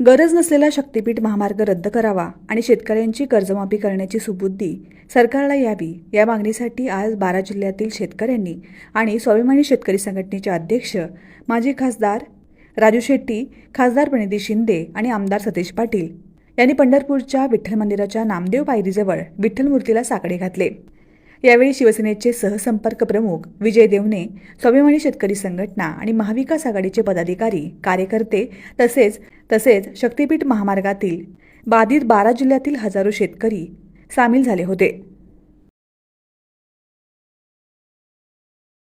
गरज नसलेला शक्तीपीठ महामार्ग रद्द करावा आणि शेतकऱ्यांची कर्जमाफी करण्याची सुबुद्धी सरकारला यावी या मागणीसाठी आज बारा जिल्ह्यातील शेतकऱ्यांनी आणि स्वाभिमानी शेतकरी संघटनेचे अध्यक्ष माजी खासदार राजू शेट्टी खासदार प्रणिती शिंदे आणि आमदार सतीश पाटील. यांनी पंढरपूरच्या विठ्ठल मंदिराच्या नामदेव पायरीजवळ विठ्ठल मूर्तीला साकडे घातले. यावेळी शिवसेनेचे सहसंपर्क प्रमुख विजय देवने स्वाभिमानी शेतकरी संघटना आणि महाविकास आघाडीचे पदाधिकारी कार्यकर्ते तसेच तसेच शक्तीपीठ महामार्गातील बाधित बारा जिल्ह्यातील हजारो शेतकरी सामील झाले होते.